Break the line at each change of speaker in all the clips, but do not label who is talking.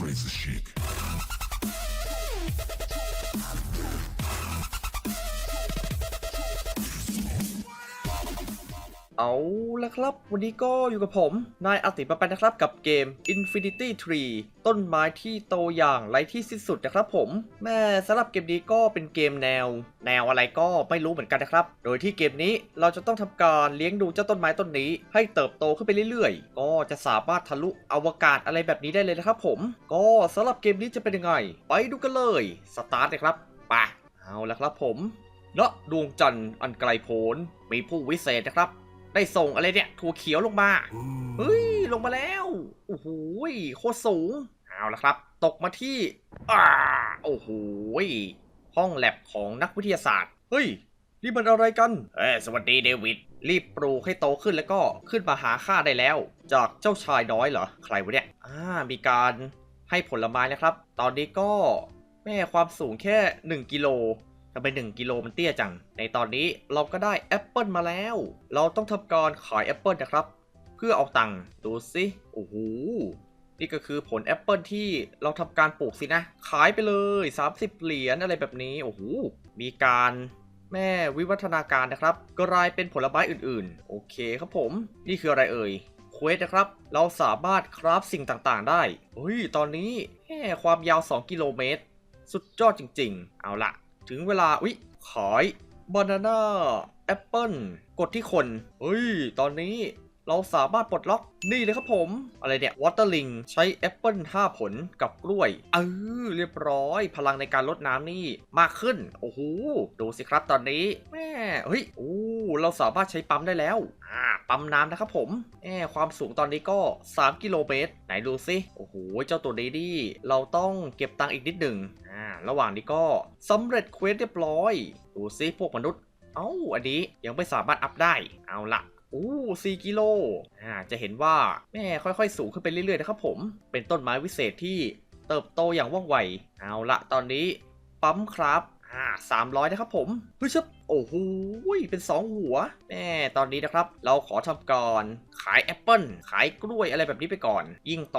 crazy chic.
เอาละครับ วันนี้ก็อยู่กับผม นายอาติปะปันนะครับกับเกม Infinity Tree ต้นไม้ที่โตอย่างไร้ที่สิ้นสุดนะครับผม แม่สำหรับเกมนี้ก็เป็นเกมแนว แนวอะไรก็ไม่รู้เหมือนกันนะครับ โดยที่เกมนี้เราจะต้องทำการเลี้ยงดูเจ้าต้นไม้ต้นนี้ ให้เติบโตขึ้นไปเรื่อยๆ ก็จะสามารถทะลุอวกาศอะไรแบบนี้ได้เลยนะครับผม ก็สำหรับเกมนี้จะเป็นยังไง ไปดูกันเลย สตาร์ทเลยครับไปเอาละครับผมณดวงจันทร์อันไกลโพ้นมีผู้วิเศษนะครับ ได้ส่งอะไรเนี่ยถั่วเขียวลงมาเฮ้ยลงมาแล้วโอ้โหยโคตรสูงเอาละครับ ตกมาที่อ่าโอ้โหยห้องแลบของนักวิทยาศาสตร์เฮ้ยนี่มันอะไรกันเอ้ยสวัสดีเดวิดรีบปลูกให้โตขึ้นแล้วก็ขึ้นมาหาข้าได้แล้ว จากเจ้าชายน้อยเหรอใครวะเนี่ยอ่ามีการให้ผลไม้นะครับ ตอนนี้ก็แม่ความสูงแค่ 1กิโล ทำไม1กิโลมันเตี้ยจัง ในตอนนี้เราก็ได้แอปเปิลมาแล้ว เราต้องทำการขายแอปเปิลนะครับ เพื่อเอาตังค์ ดูสิโอ้โห นี่ก็คือผลแอปเปิลที่เราทำการปลูกสินะ ขายไปเลย 30 เหรียญอะไรแบบนี้ โอ้โห มีการแม่วิวัฒนาการนะครับ กลายเป็นผลไม้อื่นๆ โอเคครับผม นี่คืออะไรเอ่ยเควสนะครับ เราสามารถคราฟสิ่งต่างๆ ได้เฮ้ย ตอนนี้แค่ความยาว 2 กิโลเมตร สุดยอดจริง ๆ เอาละ ถึงเวลา อุ๊ย ขอยบานาน่าแอปเปิลกดที่คนเฮ้ย ตอนนี้ เราสามารถปลดล็อกนี่เลยครับผม อะไรเนี่ยวอเตอร์ลิงใช้แอปเปิล5ผลกับกล้วย เออเรียบร้อย พลังในการลดน้ำนี่มากขึ้น โอ้โห ดูสิครับตอนนี้แม่เฮ้ยโอ้เราสามารถใช้ปั๊มได้แล้วอ่าปั๊มน้ำนะครับผมแหมความสูงตอนนี้ก็ 3 กิโลเมตร ไหนดูสิโอ้โห เจ้าตัวนี้ดิเราต้องเก็บตังค์อีกนิดหนึ่งอ่าระหว่างนี้ก็สำเร็จเควสเรียบร้อย ดูสิพวกมนุษย์เอ้าอันนี้ยังไม่สามารถอัพได้ เอาละ อู้สี่กิโลอ่าจะเห็นว่าแม่ค่อยๆ สูงขึ้นไปเรื่อยๆนะครับผมเป็นต้นไม้วิเศษที่เติบโตอย่างว่องไวเอาละตอนนี้ปั๊มครับอ่าสามร้อยนะครับผมเฮ้ยชับโอ้โหเป็นสองหัวแม่ตอนนี้นะครับ เราขอทำก่อนขายแอปเปิลขายกล้วยอะไรแบบนี้ไปก่อน ยิ่งโต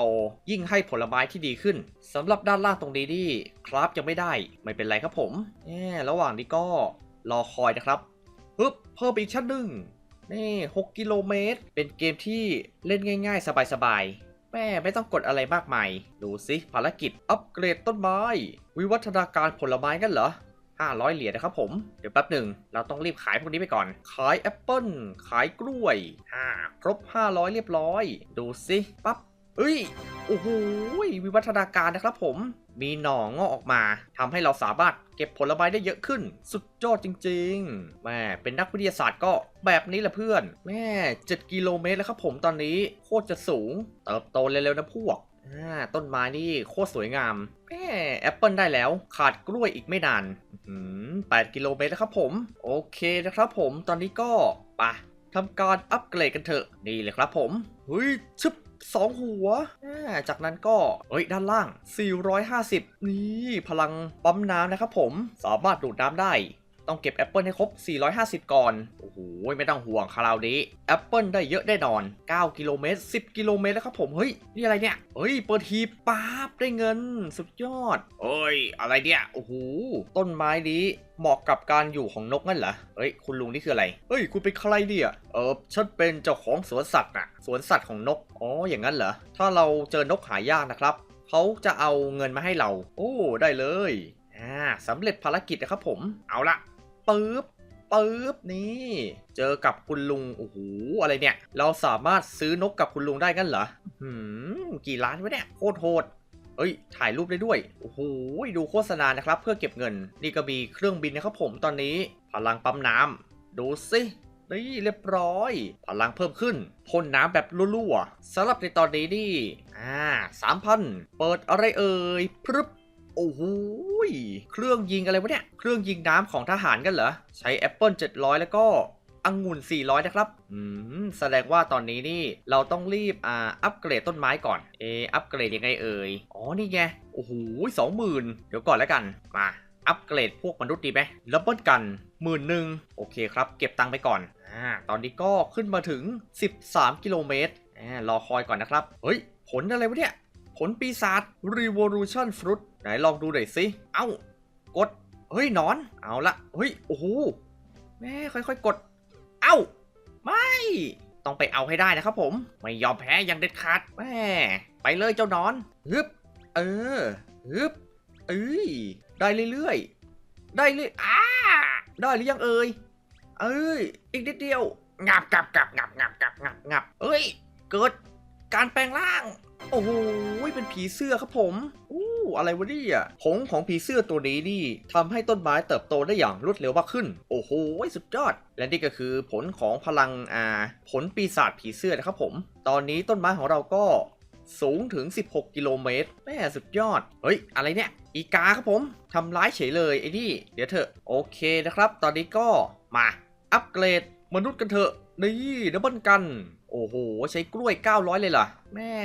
ยิ่งให้ผลไม้ที่ดีขึ้นสำหรับด้านล่างตรงนี้นี่ครับยังไม่ได้ไม่เป็นไรครับผมแม่ระหว่างนี้ก็รอคอยนะครับฮึบเพิ่มอีกชั้นหนึ่ง นี่6กิโลเมตร เป็นเกมที่เล่นง่าย ๆ สบายๆ แม่ไม่ต้องกดอะไรมากมาย ดูสิภารกิจ อัปเกรดต้นไม้ วิวัฒนาการผลไม้กันเหรอ 500 เหรียญนะครับผม เดี๋ยวแป๊บหนึ่ง เราต้องรีบขายพวกนี้ไปก่อน ขายแอปเปิลขายกล้วยอ่าครบ 500 เรียบร้อย ดูสิ ปั๊บเอ้ย โอ้โห วิวัฒนาการนะครับผม มีหน่องงอกออกมาทำให้เราสามารถเก็บผลไม้ได้เยอะขึ้น สุดยอดจริงๆแม่เป็นนักวิทยาศาสตร์ก็แบบนี้แหละเพื่อน แม่ 7 กิโลเมตรแล้วครับผมตอนนี้โคตรจะสูง เติบโตเร็วๆนะพวกต้นไม้นี่โคตรสวยงามแม่แอปเปิลได้แล้วขาดกล้วยอีกไม่นานอืม8กิโลเมตรแล้วครับผม โอเคนะครับผมตอนนี้ก็ปะทำการอัปเกรดกันเถอะ นี่เลยครับผมเฮ้ยชึบ สองหัว จากนั้นก็เฮ้ย ด้านล่าง 450 นี่ พลังปั๊มน้ำนะครับผม สามารถดูดน้ำได้ ต้องเก็บแอปเปิลให้ครบ 450 ก่อน โอ้โห ไม่ต้องห่วงคราวนี้แอปเปิลได้เยอะแน่นอน 9 กิโลเมตร 10 กิโลเมตรแล้วครับผม เฮ้ย นี่อะไรเนี่ย เฮ้ย เปิดทีป๊าบได้เงิน สุดยอดเฮ้ย อะไรเนี่ย โอ้โห ต้นไม้นี้เหมาะกับการอยู่ของนกนั่นเหรอ เฮ้ย คุณลุงนี่คืออะไร เฮ้ย คุณเป็นใครเนี่ยเออฉันเป็นเจ้าของสวนสัตว์น่ะสวนสัตว์ของนก อ๋อ อย่างนั้นเหรอ ถ้าเราเจอนกหายากนะครับ เขาจะเอาเงินมาให้เรา โอ้ ได้เลย อ่าสำเร็จภารกิจนะครับผม เอาละ ปึ๊บปึ๊บนี่เจอกับคุณลุงโอ้โหอะไรเนี่ย เราสามารถซื้อนกกับคุณลุงได้กันเหรอหืมกี่ล้านวะเนี่ยโคตรโหดเอ้ย ถ่ายรูปได้ด้วย โอ้โห ดูโฆษณานะครับ เพื่อเก็บเงิน นี่ก็มีเครื่องบินนะครับผมตอนนี้ พลังปั๊มน้ำดูสินี่เรียบร้อย พลังเพิ่มขึ้นพ่นน้ำแบบรั่วๆสำหรับในตอนนี้นี่ อ่าสามพัน เปิดอะไรเอ่ยพรึบ โอ้โหเครื่องยิงอะไรวะเนี่ย เครื่องยิงน้ำของทหารกันเหรอ ใช้แอปเปิล700 แล้วก็องุ่น 400 นะครับ อืม แสดงว่าตอนนี้นี่เราต้องรีบ อ่า อัปเกรดต้นไม้ก่อน เอะอัปเกรดยังไงเอ่ย อ๋อ นี่ไง โอ้โหสองหมื่นเดี๋ยวก่อนแล้วกัน มา อัปเกรดพวกมนุษย์ดีไหมดับเบิลกันหมื่นหนึ่งโอเคครับ เก็บตังค์ไปก่อน อ่า ตอนนี้ก็ขึ้นมาถึง 13 กิโลเมตรอ่ารอคอยก่อนนะครับ เฮ้ย ผลอะไรวะเนี่ย ผลปีศาจ Revolution Fruit ไหนลองดูหน่อยสิ เอ้า กด เฮ้ยนอน เอาละ เฮ้ย โอ้โห แม่ค่อยๆ กด เอ้า ไม่ ต้องไปเอาให้ได้นะครับผม ไม่ยอมแพ้ยังเด็ดขาด แม่ ไปเลยเจ้านอน ฮึบ เออ ฮึบ เอ้ย ได้เรื่อยๆ ได้เรื่อยอ้า ได้หรือยังเอ้ยเอ้ย อีกนิดเดียว งับงับงับงับงับงับงับเอ้ย เกิดการแปลงร่าง โอ้โหเป็นผีเสื้อครับผมอู้อะไรวะเนี่ยผงของผีเสื้อตัวนี้นี่ทำให้ต้นไม้เติบโตได้อย่างรวดเร็วมากขึ้น โอ้โหสุดยอด และนี่ก็คือผลของพลังอ่าผลปีศาจผีเสื้อนะครับผม ตอนนี้ต้นไม้ของเราก็สูงถึง 16 กิโลเมตร แม่สุดยอด เฮ้ย อะไรเนี่ย อีกาครับผม ทำร้ายเฉยเลยไอ้นี่ เดี๋ยวเถอะ โอเคนะครับ ตอนนี้ก็มา อัปเกรด มนุษย์กันเถอะ นี่ดับเบิลกัน โอ้โห ใช้กล้วย 900 เลยเหรอ แม่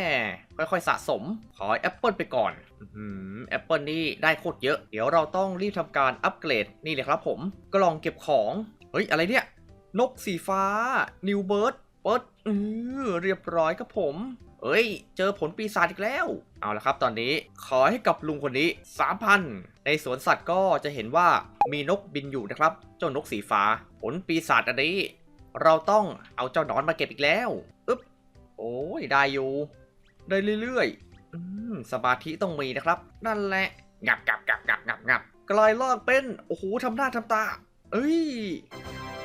ค่อยๆสะสม ขอแอปเปิลไปก่อนแอปเปิลนี่ได้โคตรเยอะ เดี๋ยวเราต้องรีบทำการอัปเกรดนี่เลยครับผมกล่องเก็บของ เฮ้ย อะไรเนี่ย นกสีฟ้า นิวเบิร์ดเปิดเออเรียบร้อยครับผม เอ้ย เจอผลปีศาจอีกแล้ว เอาละครับตอนนี้ขอให้กับลุงคนนี้ 3,000 ในสวนสัตว์ก็จะเห็นว่ามีนกบินอยู่นะครับ เจ้านกสีฟ้า ผลปีศาจอันนี้ เราต้องเอาเจ้าหนอนมาเก็บอีกแล้วอึ๊บโอ้ยได้อยู่ ได้เรื่อยๆอสมาธิต้องมีนะครับ นั่นแหละงับงับงับงับงับงับกลายร่างเป็น โอ้โหทำหน้าทำตา เอ้ย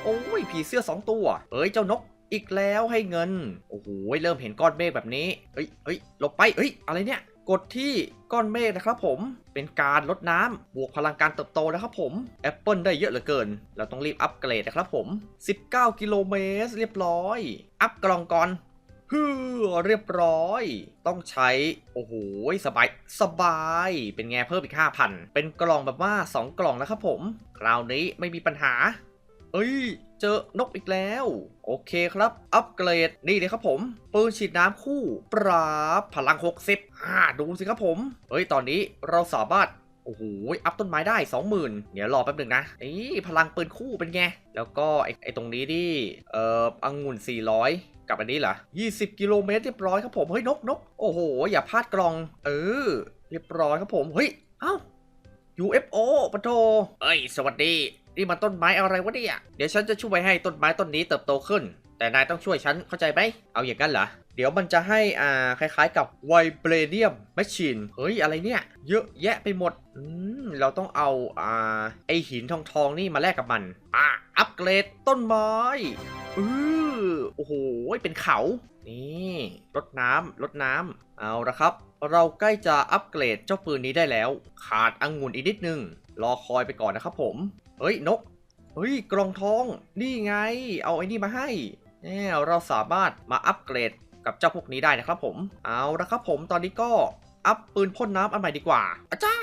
โอ้ย ผีเสื้อสองตัว เอ้ย เจ้านกอีกแล้วให้เงิน โอ้โห เริ่มเห็นก้อนเมฆแบบนี้ เอ้ยเอ้ยหลบไป เอ้ย อะไรเนี่ย กดที่ก้อนเมฆนะครับผมเป็นการลดน้ำบวกพลังการเติบโตนะครับผมแอปเปิลได้เยอะเหลือเกิน เราต้องรีบอัปเกรดนะครับผม 19 กิโลเมตรเรียบร้อย อัพกล่องก่อนฮือเรียบร้อย ต้องใช้ โอ้โห สบาย สบาย เป็นไงเพิ่มอีก 5,000 เป็นกล่องแบบว่า 2 กล่องนะครับผม คราวนี้ไม่มีปัญหา เอ้ย เจอนกอีกแล้ว โอเคครับ อัปเกรดนี่เลยครับผม ปืนฉีดน้ำคู่ ปราบพลัง 60อ่าดูสิครับผม เฮ้ย ตอนนี้เราสามารถโอ้โห อัพต้นไม้ได้ 20,000 เดี๋ยวรอแป๊บหนึ่งนะนี่พลังปืนคู่เป็นไง แล้วก็ไอ้ไอตรงนี้ดิ เอ่อองุ่น 400 กับอันนี้เหรอ 20 กิโลเมตรเรียบร้อยครับผม เฮ้ย นกนกโอ้โห อย่าพลาดกล่อง เออ เรียบร้อยครับผม เฮ้ย เอ้า UFO ปะโทเอ้ย สวัสดี นี่มันต้นไม้อะไรวะเนี่ย เดี๋ยวฉันจะช่วยให้ต้นไม้ต้นนี้เติบโตขึ้น แต่นายต้องช่วยฉันเข้าใจไหม เอาอย่างนั้นเหรอ เดี๋ยวมันจะให้อ่าคล้ายๆกับไวเบรเนียมแมชชีน เฮ้ยอะไรเนี่ย เยอะแยะไปหมด อืมเราต้องเอาอ่าไอหินทองทองๆนี่มาแลกกับมัน อะอัปเกรดต้นไม้อือโอ้โหเป็นเขา นี่รดน้ำรดน้ำเอาละครับ เราใกล้จะอัปเกรดเจ้าปืนนี้ได้แล้ว ขาดองุ่นอีกนิดนึงรอคอยไปก่อนนะครับผม เฮ้ยนก เฮ้ยกล่องทอง นี่ไง เอาไอ้นี่มาให้แน่เราสามารถมาอัปเกรดกับเจ้าพวกนี้ได้นะครับผม เอาละครับผมตอนนี้ก็อัพปืนพ่นน้ำอันใหม่ดีกว่าอาจ้า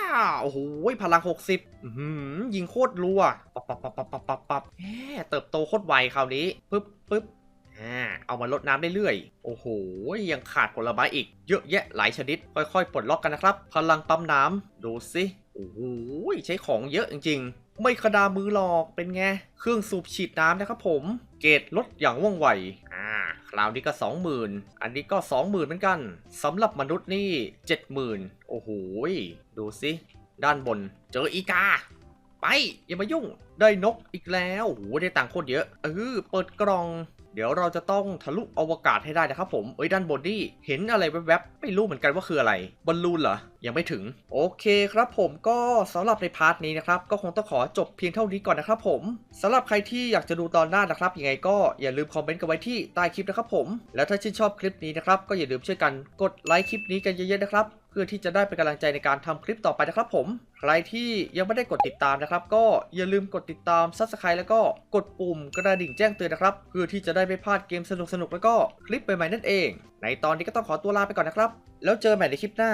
โอ้โห พลัง 60อื้อหือยิงโคตรรัว ปับปับปับปับปับปับปับแหมเติบโตโคตรไวคราวนี้ ปึ๊บปึ๊บอ่า เอามาลดน้ำเรื่อยๆโอ้โห ยังขาดผลไม้อีก เยอะแยะหลายชนิด ค่อยๆ ปลดล็อกกันนะครับ พลังปั๊มน้ำ ดูสิ โอ้โห ใช้ของเยอะจริงๆ ไม่ขดามือหรอกเป็นไง เครื่องสูบฉีดน้ำนะครับผม เกรดลดอย่างว่องไว อ่า คราวนี้ก็ 20,000 อันนี้ก็ 20,000เหมือนกันสำหรับมนุษย์นี่ 70,000 โอ้โห ดูสิด้านบน เจออีกา ไป อย่ามายุ่ง ได้นกอีกแล้วโอ้โหได้ตังค์โคตรเยอะเออเปิดกล่อง ดี๋ยวเราจะต้องทะลุอวกาศให้ได้นะครับผมเอ้ยด้านบนนี่เห็นอะไรแวบๆไม่รู้เหมือนกันว่าคืออะไรบอลลูนเหรอยังไม่ถึง โอเคครับผมก็สำหรับในพาร์ทนี้นะครับก็คงต้องขอจบเพียงเท่านี้ก่อนนะครับผมสำหรับใครที่อยากจะดูตอนหน้านะครับยังไงก็อย่าลืมคอมเมนต์กันไว้ที่ใต้คลิปนะครับผมแล้วถ้าชื่นชอบคลิปนี้นะครับก็อย่าลืมช่วยกันกดไลค์คลิปนี้กันเยอะๆนะครับ เพื่อที่จะได้เป็นกำลังใจในการทำคลิปต่อไปนะครับผม ใครที่ยังไม่ได้กดติดตามนะครับ ก็อย่าลืมกดติดตาม Subscribe แล้วก็กดปุ่มกระดิ่งแจ้งเตือนนะครับ เพื่อที่จะได้ไม่พลาดเกมสนุกๆแล้วก็คลิปใหม่ๆนั่นเอง ในตอนนี้ก็ต้องขอตัวลาไปก่อนนะครับ แล้วเจอใหม่ในคลิปหน้า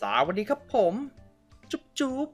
สวัสดีครับผม จุ๊บจุ๊บ